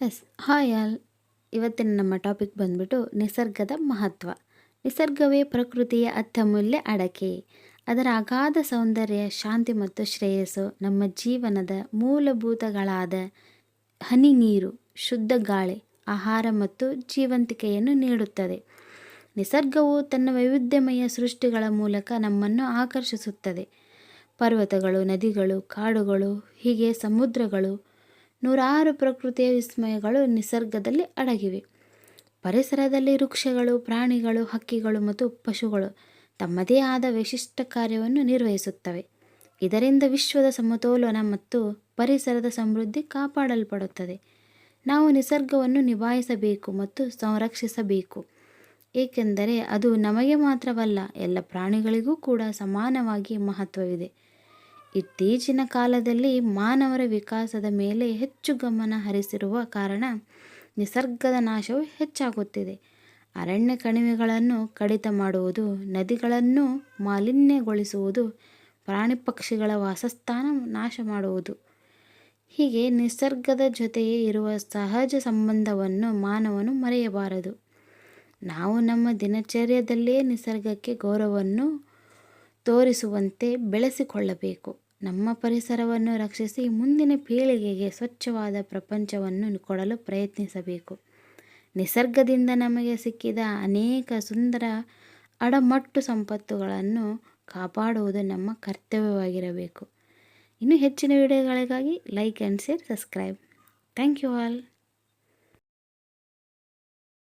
S, hi all. ಇವತ್ತಿನ ನಮ್ಮ topic ಬಂದ್ಬಿಟ್ಟು ನಿಸರ್ಗದ ಮಹತ್ವ. ನಿಸರ್ಗವೇ ಪ್ರಕೃತಿಯ ಅತ್ಯಮೂಲ್ಯ ಅಡಕೆ. ಅದರ ಅಗಾಧ ಸೌಂದರ್ಯ, ಶಾಂತಿ ಮತ್ತು ಶ್ರೇಯಸ್ಸು ನಮ್ಮ ಜೀವನದ ಮೂಲಭೂತಗಳಾದ ಹನಿ ನೀರು, ಶುದ್ಧ ಗಾಳಿ, ಆಹಾರ ಮತ್ತು ಜೀವಂತಿಕೆಯನ್ನು ನೀಡುತ್ತದೆ. ನಿಸರ್ಗವು ತನ್ನ ವೈವಿಧ್ಯಮಯ ಸೃಷ್ಟಿಗಳ ಮೂಲಕ ನಮ್ಮನ್ನು ಆಕರ್ಷಿಸುತ್ತದೆ. ಪರ್ವತಗಳು, ನದಿಗಳು, ಕಾಡುಗಳು, ಹೀಗೆ ಸಮುದ್ರಗಳು ನೂರಾರು ಪ್ರಕೃತಿಯ ವಿಸ್ಮಯಗಳು ನಿಸರ್ಗದಲ್ಲಿ ಅಡಗಿವೆ. ಪರಿಸರದಲ್ಲಿ ವೃಕ್ಷಗಳು, ಪ್ರಾಣಿಗಳು, ಹಕ್ಕಿಗಳು ಮತ್ತು ಪಶುಗಳು ತಮ್ಮದೇ ಆದ ವಿಶಿಷ್ಟ ಕಾರ್ಯವನ್ನು ನಿರ್ವಹಿಸುತ್ತವೆ. ಇದರಿಂದ ವಿಶ್ವದ ಸಮತೋಲನ ಮತ್ತು ಪರಿಸರದ ಸಮೃದ್ಧಿ ಕಾಪಾಡಲ್ಪಡುತ್ತದೆ. ನಾವು ನಿಸರ್ಗವನ್ನು ನಿಭಾಯಿಸಬೇಕು ಮತ್ತು ಸಂರಕ್ಷಿಸಬೇಕು. ಏಕೆಂದರೆ ಅದು ನಮಗೆ ಮಾತ್ರವಲ್ಲ, ಎಲ್ಲ ಪ್ರಾಣಿಗಳಿಗೂ ಕೂಡ ಸಮಾನವಾಗಿ ಮಹತ್ವವಿದೆ. ಇತ್ತೀಚಿನ ಕಾಲದಲ್ಲಿ ಮಾನವರ ವಿಕಾಸದ ಮೇಲೆ ಹೆಚ್ಚು ಗಮನ ಹರಿಸಿರುವ ಕಾರಣ ನಿಸರ್ಗದ ನಾಶವು ಹೆಚ್ಚಾಗುತ್ತಿದೆ. ಅರಣ್ಯ ಕಣಿವೆಗಳನ್ನು ಕಡಿತ ಮಾಡುವುದು, ನದಿಗಳನ್ನು ಮಾಲಿನ್ಯಗೊಳಿಸುವುದು, ಪ್ರಾಣಿ ಪಕ್ಷಿಗಳ ವಾಸಸ್ಥಾನ ನಾಶ ಮಾಡುವುದು. ಹೀಗೆ ನಿಸರ್ಗದ ಜೊತೆಯೇ ಇರುವ ಸಹಜ ಸಂಬಂಧವನ್ನು ಮಾನವನು ಮರೆಯಬಾರದು. ನಾವು ನಮ್ಮ ದಿನಚರ್ಯದಲ್ಲೇ ನಿಸರ್ಗಕ್ಕೆ ಗೌರವವನ್ನು ತೋರಿಸುವಂತೆ ಬೆಳೆಸಿಕೊಳ್ಳಬೇಕು. ನಮ್ಮ ಪರಿಸರವನ್ನು ರಕ್ಷಿಸಿ ಮುಂದಿನ ಪೀಳಿಗೆಗೆ ಸ್ವಚ್ಛವಾದ ಪ್ರಪಂಚವನ್ನು ಕೊಡಲು ಪ್ರಯತ್ನಿಸಬೇಕು. ನಿಸರ್ಗದಿಂದ ನಮಗೆ ಸಿಕ್ಕಿದ ಅನೇಕ ಸುಂದರ ಅಡಮಟ್ಟು ಸಂಪತ್ತುಗಳನ್ನು ಕಾಪಾಡುವುದು ನಮ್ಮ ಕರ್ತವ್ಯವಾಗಿರಬೇಕು. ಇನ್ನು ಹೆಚ್ಚಿನ ವಿಡಿಯೋಗಳಿಗಾಗಿ like and share subscribe thank you all